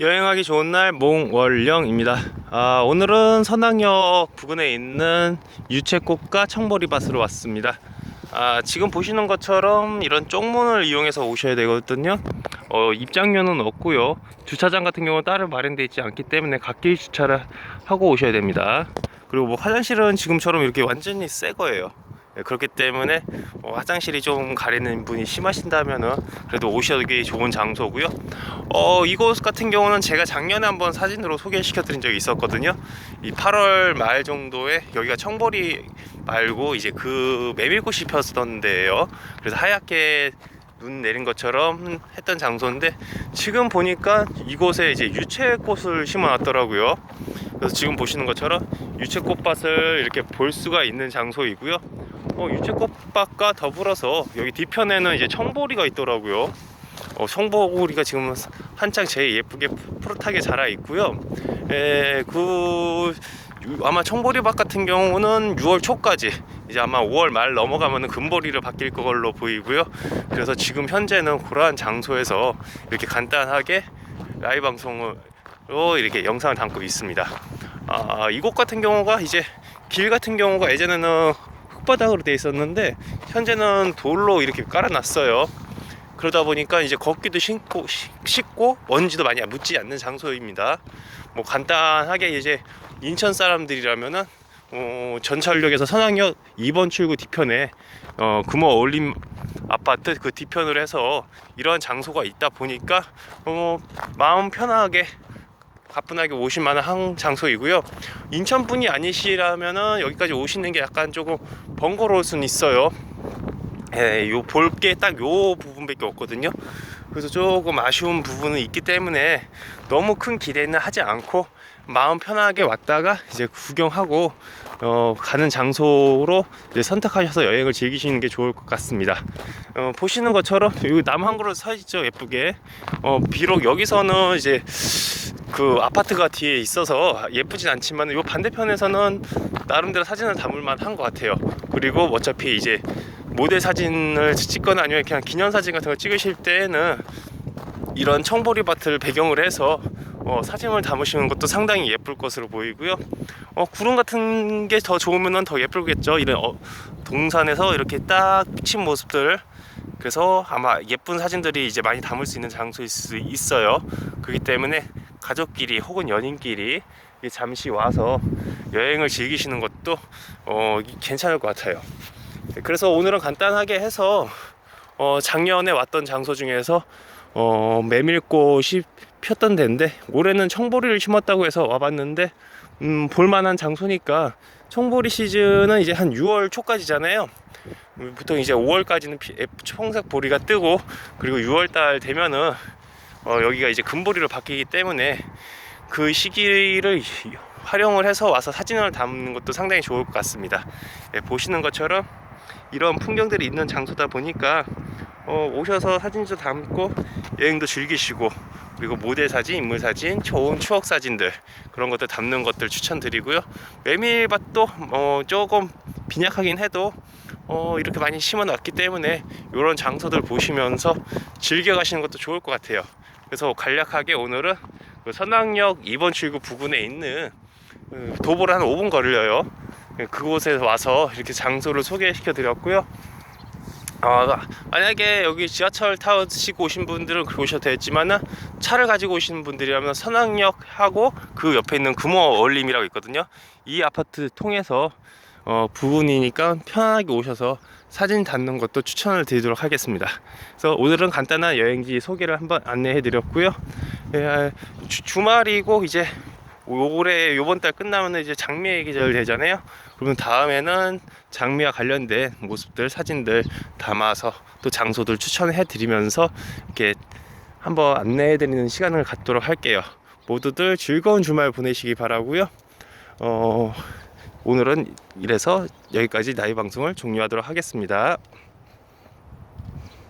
여행하기 좋은 날 몽월령입니다. 아, 오늘은 선악역 부근에 있는 유채꽃과 청보리밭으로 왔습니다. 아, 지금 보시는 것처럼 이런 쪽문을 이용해서 오셔야 되거든요. 어, 입장료는 없고요. 주차장 같은 경우는 따로 마련되어 있지 않기 때문에 갓길 주차를 하고 오셔야 됩니다. 그리고 뭐 화장실은 지금처럼 이렇게 완전히 새 거예요. 네, 그렇기 때문에 어, 화장실이 좀 가리는 분이 심하신다면은 그래도 오시기 좋은 장소고요. 어, 이곳 같은 경우는 제가 작년에 한번 사진으로 소개시켜 드린 적이 있었거든요. 이 8월 말 정도에 여기가 청보리 말고 이제 그 메밀꽃이 폈던 데예요. 그래서 하얗게 눈 내린 것처럼 했던 장소인데 지금 보니까 이곳에 이제 유채꽃을 심어 놨더라고요. 그래서 지금 보시는 것처럼 유채꽃밭을 이렇게 볼 수가 있는 장소이고요. 어, 유채꽃밭과 더불어서 여기 뒤편에는 이제 청보리가 있더라고요. 어, 청보리가 지금 한창 제일 예쁘게 푸릇하게 자라 있고요. 에, 그 유- 아마 청보리밭 같은 경우는 6월 초까지 이제 아마 5월 말 넘어가면은 금보리를 바뀔 걸로 보이고요. 그래서 지금 현재는 그러한 장소에서 이렇게 간단하게 라이브 방송으로 이렇게 영상을 담고 있습니다. 아, 이곳 같은 경우가 이제 길 같은 경우가 예전에는 흙바닥으로 돼 있었는데 현재는 돌로 이렇게 깔아놨어요. 그러다 보니까 이제 걷기도 쉽고, 쉽- 쉽고 먼지도 많이 묻지 않는 장소입니다. 뭐 간단하게 이제 인천 사람들이라면은 어, 전철역에서 선악역 2번 출구 뒤편에 어, 금호 어울림 아파트 그 뒤편으로 해서 이러한 장소가 있다 보니까 어, 마음 편하게 가뿐하게 오실 만한 한 장소이고요. 인천 분이 아니시라면은 여기까지 오시는 게 약간 조금 번거로울 수는 있어요. 예, 요 볼 게 딱 요 부분밖에 없거든요. 그래서 조금 아쉬운 부분은 있기 때문에 너무 큰 기대는 하지 않고 마음 편하게 왔다가 이제 구경하고 어, 가는 장소로 이제 선택하셔서 여행을 즐기시는 게 좋을 것 같습니다. 어, 보시는 것처럼 한 그루 서 있죠 예쁘게. 어, 비록 여기서는 이제 그 아파트가 뒤에 있어서 예쁘진 않지만 이 반대편에서는 나름대로 사진을 담을 만 한 것 같아요. 그리고 어차피 이제 모델 사진을 찍거나 아니면 그냥 기념사진 같은 거 찍으실 때에는 이런 청보리밭을 배경으로 해서 어, 사진을 담으시는 것도 상당히 예쁠 것으로 보이고요. 어, 구름 같은 게 더 좋으면 더 예쁘겠죠. 이런 어, 동산에서 이렇게 딱 비친 모습들. 그래서 아마 예쁜 사진들이 이제 많이 담을 수 있는 장소일 수 있어요. 그렇기 때문에 가족끼리 혹은 연인끼리 잠시 와서 여행을 즐기시는 것도 어, 괜찮을 것 같아요. 그래서 오늘은 간단하게 해서 어, 작년에 왔던 장소 중에서 어, 메밀꽃이 폈던 데인데 올해는 청보리를 심었다고 해서 와봤는데 음, 볼만한 장소니까 청보리 시즌은 이제 한 6월 초까지잖아요. 음, 보통 이제 5월까지는 피, 에, 청색 보리가 뜨고 그리고 6월달 되면은 어, 여기가 이제 금보리로 바뀌기 때문에 그 시기를 활용을 해서 와서 사진을 담는 것도 상당히 좋을 것 같습니다. 예, 보시는 것처럼 이런 풍경들이 있는 장소다 보니까 어, 오셔서 사진도 담고 여행도 즐기시고 그리고 모델 사진, 인물 사진, 좋은 추억 사진들 그런 것들 담는 것들 추천드리고요. 메밀밭도 어, 조금 빈약하긴 해도 어, 이렇게 많이 심어놨기 때문에 이런 장소들 보시면서 즐겨 가시는 것도 좋을 것 같아요. 그래서 간략하게 오늘은 그 선악역 2번 출구 부근에 있는 그 도보를 한 5분 걸려요. 그곳에 와서 이렇게 장소를 소개시켜 드렸고요. 아, 만약에 여기 지하철 타시고 오신 분들은 그렇게 오셔도 되지만은 차를 가지고 오시는 분들이라면 선악역하고 그 옆에 있는 금호 어울림이라고 있거든요. 이 아파트 통해서 어, 부근이니까 편하게 오셔서 사진 담는 것도 추천을 드리도록 하겠습니다. 그래서 오늘은 간단한 여행지 소개를 한번 안내해 드렸고요. 예, 주, 주말이고 이제 올해 요번 달 끝나면 이제 장미의 계절 되잖아요. 그러면 다음에는 장미와 관련된 모습들, 사진들 담아서 또 장소들 추천해 드리면서 이렇게 한번 안내해 드리는 시간을 갖도록 할게요. 모두들 즐거운 주말 보내시기 바라고요. 어, 오늘은 이래서 여기까지 나이 방송을 종료하도록 하겠습니다.